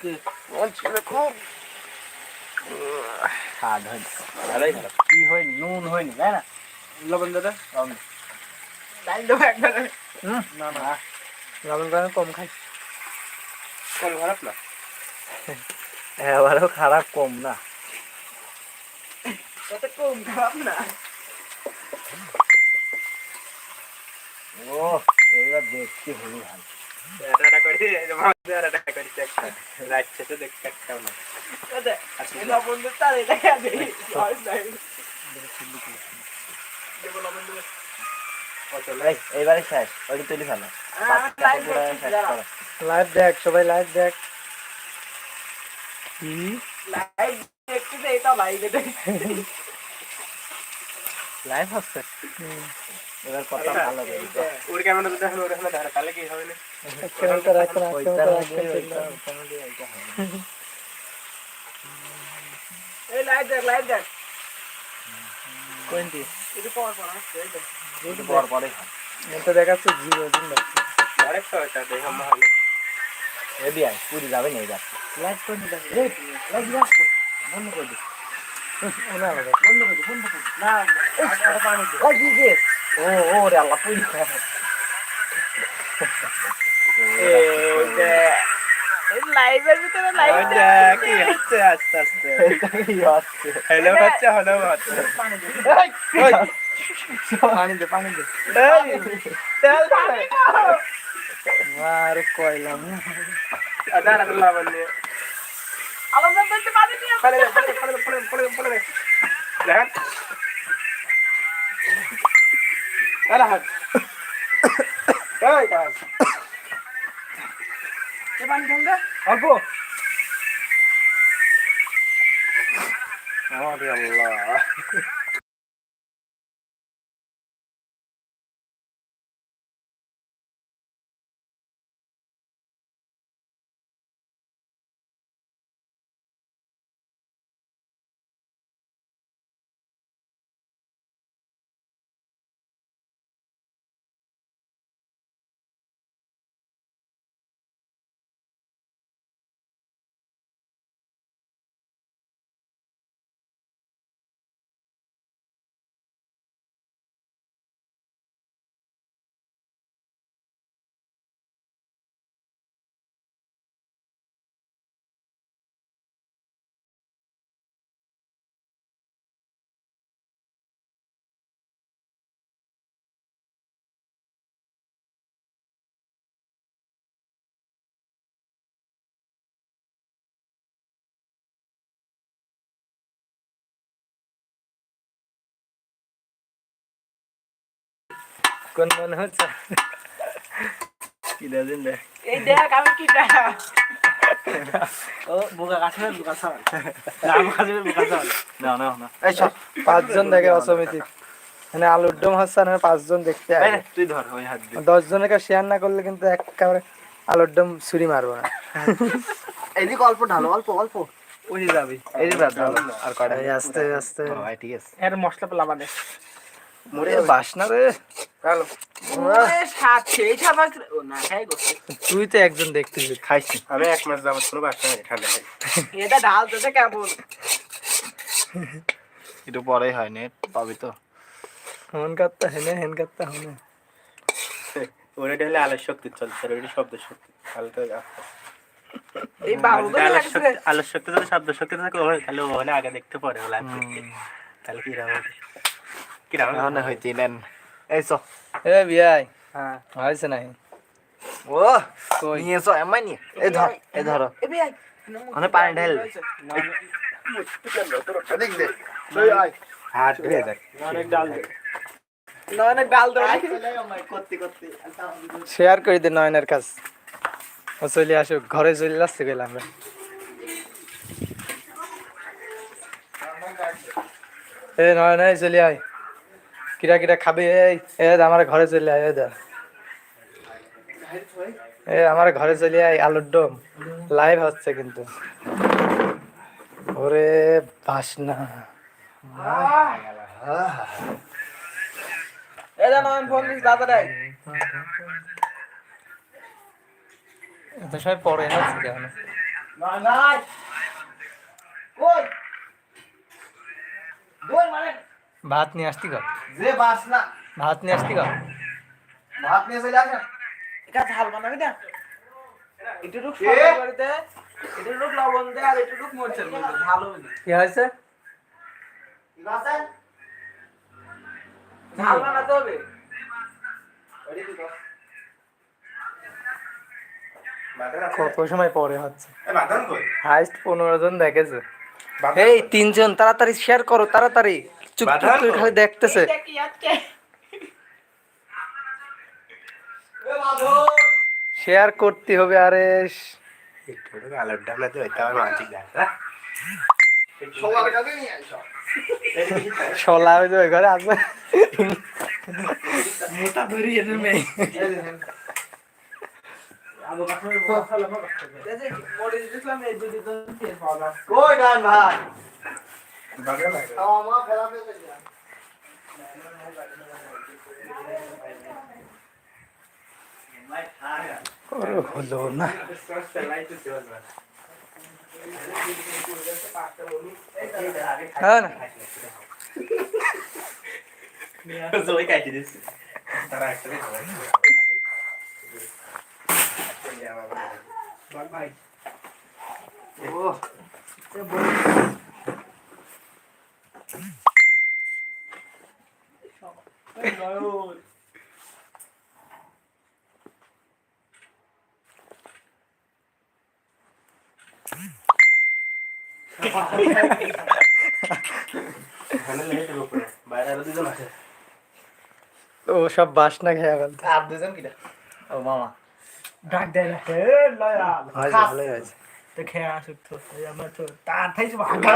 আজকে মন ছিল খুব স্বাদ হয়েছে ভালোই ভালো কি হয়নি নুন হয়নি তাই না লবণ দাদা লবণ। ডাল দেবো একবার হুম, না না লবণ করে কম খাই কম খারাপ না এবারেও খারাপ কম না কত কম খারাপ না ও এবার দেখতে হেবি ভালো এইবারে শেষ ওইটা তুলি ফেলো লাইভ দেখ সবাই লাইভ দেখ কি লাইট দেখতে এটা লাইটে লাইভ হচ্ছে এবার কথা ভালো ওর ক্যামেরা তো দেখো ওর এখানে ধরে তাহলে কি হবে না? ক্যামেরাটা রাখেন ক্যামেরাটা রাখেন ওইটা ওখানে হবে। এই লাইট দেখ লাইট দেখ। কোনটি? এটা পর পর আসছে এই দেখ। একটু পর পরে এটা দেখাচ্ছে জিরো দিন দেখছে। আরেকটা ওটা দেখো ভালো হেবি আয় পুরি যাবে না যাচ্ছে বন্ধ করে দিই ওনা বন্ধ করে দিই বন্ধ করে না এটা পানি ও ও রে আল্লাহ এই লাইভের ভিতরে লাইভ কি হচ্ছে আস্তে আস্তে এটা কি হচ্ছে হ্যালো হচ্ছে হ্যালো হচ্ছে ওই পানি দে পানি দে এই তেল পানি আর কইলাম না দাঁড়া দাঁড়া বললে আলম দাম বলতে পানি পড়ে পড়ে পড়ে পড়ে পড়ে পড়ে দেখেন আরে হাত এই কাজ। এ পানি ঠান্ডা অল্প। আরে আল্লাহ। কোন মনে হচ্ছে কি দেন দে এই দেখ আমি কি ও বুকা কাছে বুকা সাল নাম কাছে বুকা সাল না না না এই সব পাঁচজন দেখে অসমিতি মানে আলুর ডোম হাসান পাঁচজন দেখতে এই আসে তুই ধর ওই হাত দিয়ে। দশ জনকে শেয়ার না করলে কিন্তু একেবারে আলুর ডোম ছুরি মারবো না। এদিকে অল্প ঢালো অল্প অল্প। ওই যাবি। এই যে দাদা আর কয়টা? আস্তে আস্তে। ভাই ঠিক আছে। এর মশলা পেলাবা দে মরে বাসনা রে। ওরে গোছে তুই তো একজন দেখতেছিস খাইছি আমি এক মাস যাবত কোনো বাসা নেই ঠান্ডা এটা ঢাল তো কেমন? একটু পরেই হয় নেট পাবি তো। হন কাটতা হেনে হেন কাটতা হনে। ওরে ঢেলে আলোর শক্তি চলছে ওটা শব্দ শক্তি। হালকা আস্তে এই আলোর শক্তি আলোর শক্তি যদি শব্দ শক্তি থাকে ওখানে তাহলে ওখানে আগে দেখতে পারে লাইভ করতে তাহলে কি রাম কি হইতে নেন। এই চ এ বিয়াই হ্যাঁ হয়েছে নাই ও নিয়ে চ এমাই নিয়ে এই ধর এই ধর পানি ঢেল অনেক শেয়ার করে দে নয়নের কাজ ও চলে আসুক ঘরে চলে আসতে গেলাম আমরা এ নয়ন এই চলে আয়। কিরা কিরা খাবে? এই এ আমার ঘরে চলে আয় এ দা। এ আমার ঘরে চলে আয় আলুর ডোম লাইভ হচ্ছে কিন্তু। ওরে বাসনা। মানে ভাত নিয়ে আসতি কর যে বাস না। ভাত নিয়ে আসতি কর ভাত নিয়ে চলে আসেন। এটা ঝাল বানাবি না এটুকু কে? সরকার বাড়িতে। এটুকু লবণ দে আর এটুকু মরচের মধ্যে। ভালো হবে কি হয়েছে? ঠিক আছে ঝাল বানাতে হবে। কত সময় পরে হচ্ছে? হাইস্ট পনেরো জন দেখেছে। এই তিনজন তাড়াতাড়ি শেয়ার করো তাড়াতাড়ি। খালি দেখতেছে। এটা কি আজকে? শেয়ার করতে হবে আরে শলা ঘরে আসবে। মোটা ধরি মেয়ে। কই ভাই? খাওয়া মা ফেলা ফেলে ওরে হলো না হ্যাঁ না জয় কাটি দিচ্ছে তারা একটা বাইরে আরও দুজন আছে ও সব বাসনা খেয়ে ফেলতে। আর দুজন কিটা? ও মামা। ডাক দেয় না। হে লয়াল। ভালোই হয়েছে। তো খেয়ে আসুক তো। আমার তো তার থাইছে ভাগা।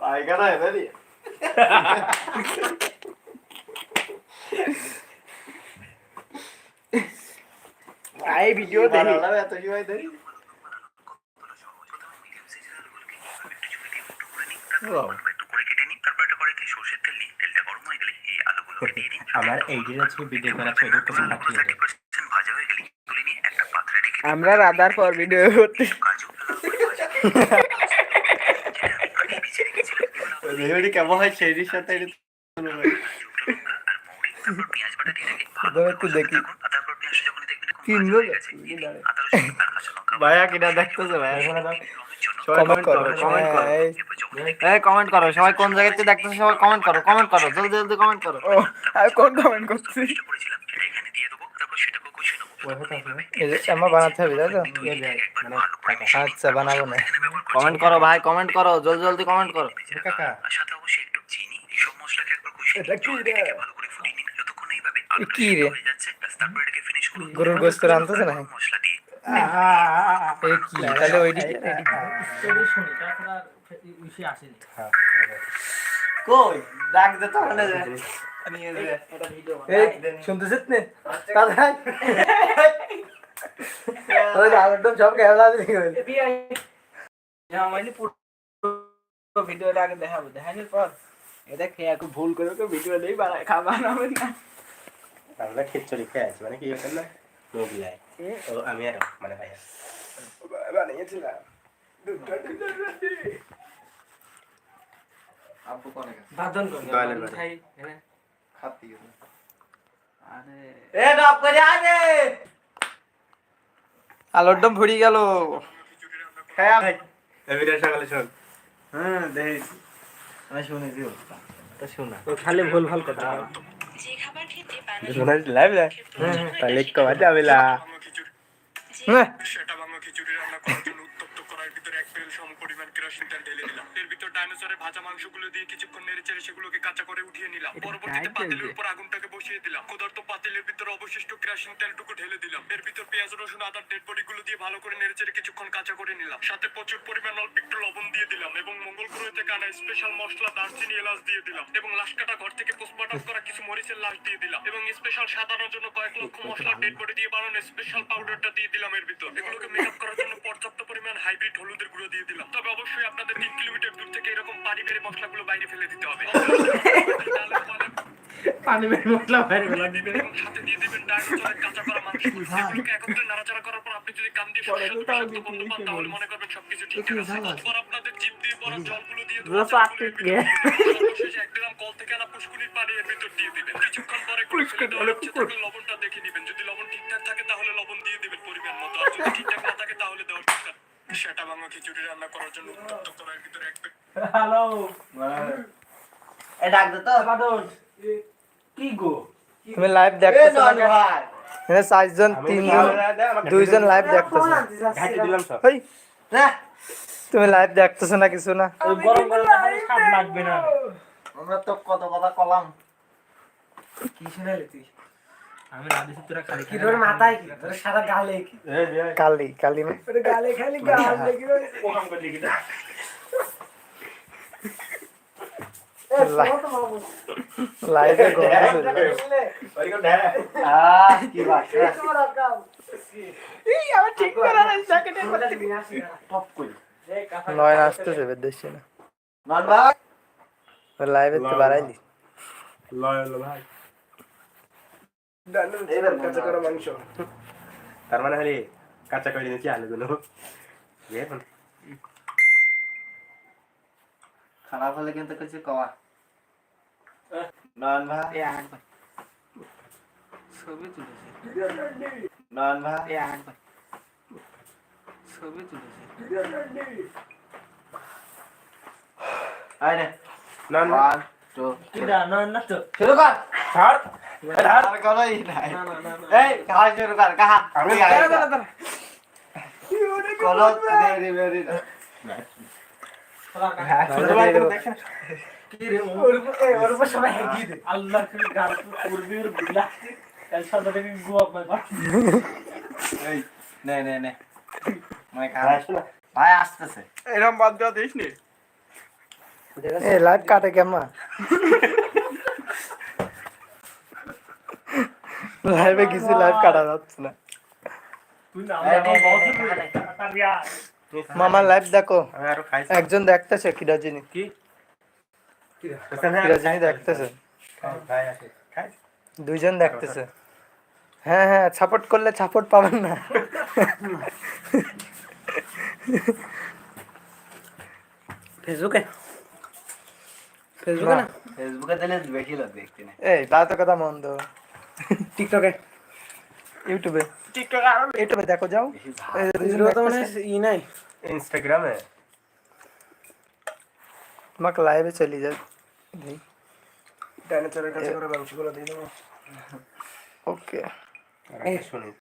পায়খানা এনে দিয়ে। এই ভিডিও দেখি। এত কি ভাই ধরি আমার এইটির হচ্ছে ভিডিও করা আছে ওটা কিছু পাঠিয়ে দেবে আমরা রাধার পর ভিডিও করতে। ভিডিওটি কেমন হয়? সেই সাথে এটা এবার একটু দেখি। কিনবো ভাইয়া কিনা দেখতেছে ভাইয়া। কমেন্ট করো কমেন্ট করো। এই, এই কমেন্ট করো সবাই কোন জায়গাতে দেখতেছো সবাই কমেন্ট করো কমেন্ট করো জলদি জলদি কমেন্ট করো। আর কোন কমেন্ট আমার বানাতে হবে তাই আচ্ছা বানাবো না। কমেন্ট করো ভাই কমেন্ট করো জলদি জলদি কমেন্ট করো। কাকা এটা কি রে? এ কি রে? গরুর গোস্ত রানতেছে না কি তাহলে ওই দিকে শুনি তারপর আর কই? ডাক দে তো নিয়ে এই শুনতেছিস নে? ওই খেয়ে দিলি আমাইলি পুরো ভিডিওটা আগে দেখাবো। দেখানোর পর এটা খেয়ে একটু ভুল করে ভিডিও নেই বানায় খাবার না। খিচুড়ি খেয়ে আছি মানে কি হচ্ছে না? মোগলাই ও আমি আর মানে ভাইয়া বানিয়েছিলাম আব্বু কোনে গেছে বাদন কর দয়ালের বাড়ি। খাই হ্যাঁ খাতি গেছে আরে এ ডাব করে আগে আলুরদম ভরি গেল খায়া এই ভিডিও সকালে শোন হুম দেখিস আমি শুনেছি তো শোনা ও খালি ভুল ভালো কথা শোনা লাইভ লাইভ তাহলে কমা যাবে না হ্যাঁ সেটা বাংলা খিচুড়ি রান্না করার জন্য উত্তপ্ত করার ভিতরে এক পেল সম পরিমাণ কেরোসিন তেল ঢেলে এর ভিতর ডাইনোসরের ভাজা মাংসগুলো দিয়ে কিছুক্ষণ নেড়ে চেড়ে সেগুলোকে কাঁচা করে উঠিয়ে নিলাম। পরবর্তীতে পাতিলের উপর আগুনটাকে বসিয়ে দিলাম। ক্ষুধার্ত পাতিলের ভিতর অবশিষ্ট কেরোসিন তেলটুকু ঢেলে দিলাম। এর ভিতর পেঁয়াজ রসুন আদার ডেড বডিগুলো দিয়ে ভালো করে নেড়ে চেড়ে কিছুক্ষণ কাঁচা করে নিলাম। সাথে প্রচুর পরিমাণ অল্প একটু লবণ দিয়ে দিলাম এবং মঙ্গল গ্রহ থেকে আনা স্পেশাল মশলা দারচিনি এলাচ দিয়ে দিলাম এবং লাশ কাটা ঘর থেকে পোস্টমর্টম করা কিছু মরিচের লাশ দিয়ে দিলাম এবং স্পেশাল সাজানোর জন্য কয়েক লক্ষ মশলা ডেড বডি দিয়ে বানানো স্পেশাল পাউডারটা দিয়ে দিলাম এর ভিতর। এগুলোকে মেকআপ করার জন্য পর্যাপ্ত পরিমাণ হাইব্রিড হলুদের গুঁড়ো দিয়ে দিলাম। তবে অবশ্যই আপনাদের তিন কিলোমিটার দূর থেকে এরকম পানি বেড়ে মশলাগুলো বাইরে ফেলে দিতে হবে। পানি মেরে মশলা বাইরে গেলাম এবং সাথে দিয়ে দিবেন ডাইনোসরের কাঁচা এগুলোকে একত্রে নাড়াচাড়া করার পর আপনি যদি কান দিয়ে বিষাক্ত গন্ধ পান তাহলে মনে করবেন সবকিছু ঠিকঠাক আছে। তারপর আপনাদের জিভ দিয়ে বরফ জলগুলো দিয়ে রসা আটকে গিয়ে। এক গ্রাম কল থেকে আনা পুষ্কুনির পানি এর ভিতর দিয়ে দিবেন। কিছুক্ষণ পরে খুলে ফেলে দেওয়ার লবণটা দেখে নিবেন। যদি লবণ ঠিকঠাক থাকে তাহলে লবণ দিয়ে দিবেন পরিমাণ মতো। আর যদি ঠিকঠাক না থাকে তাহলে দেওয়ার দরকার সেটা ভাঙা খিচুড়ি রান্না করার জন্য উত্তপ্ত করার ভিতরে এক হ্যালো। এ ডাক দে তো। কি গো? তুমি লাইভ দেখতেছো না ভাই এখানে চারজন তিনজন দুইজন লাইভ দেখতেছো ঘাটে দিলাম সব। না। তুমি লাইভ দেখতেছো না কিছু না? ওই গরম গরম স্বাদ লাগবে না। আমরা তো কত কথা কলাম। কি শুনাইলি তুই? আমি না দিছি তোরা খালি কি তোর মাথায় কি? তোর সারা গালে কি? কালি কালি না। তোর গালে খালি গাল দেখি প্রোগ্রাম করলি কি লাইভে নয় আসতেছে বেদেশি না। ভাই? লাইভে তো বাড়াইলি লয়াল ভাই। কাঁচা করা মাংস তার মানে হলে কাঁচা করে নিয়েছি আলুগুলো খারাপ হলে কিন্তু কিছু কওয়া নন ভাই ছবি তুলেছে নন ভাই ছবি তুলেছে আয় নে নন ওয়ান না না তো। শুরু কর। ছাড়। আর না এই শুরু কর কাহা আমি দেরি বেরি ভাই আসতেছে। এরকম বাদ দেওয়া দিস নি? এ লাইভ কাটে কেমন? লাইভে কিছু লাইভ কাটা যাচ্ছে না। মামা লাইভ দেখো। আমি আরও খাইছি একজন দেখতেছে কিরাজিনি। কিরাজিনি দেখতেছে। ভাই আছে খাই দুইজন দেখতেছে। হ্যাঁ হ্যাঁ সাপোর্ট করলে সাপোর্ট পাবেন না। ফেসবুকে? ফেসবুকে না ফেসবুকে দিলে বেশি লোক দেখতে না এই তা তো কথা মন্দ টিকটকে ইউটিউবে ইউটিউবে দেখো যাও এই তো মানে। ই নাই ইনস্টাগ্রামে তোমাকে লাইভে চলে যায় ডাইনোসরের কাছে করে মাংসগুলো দিয়ে দেবো ওকে শুনি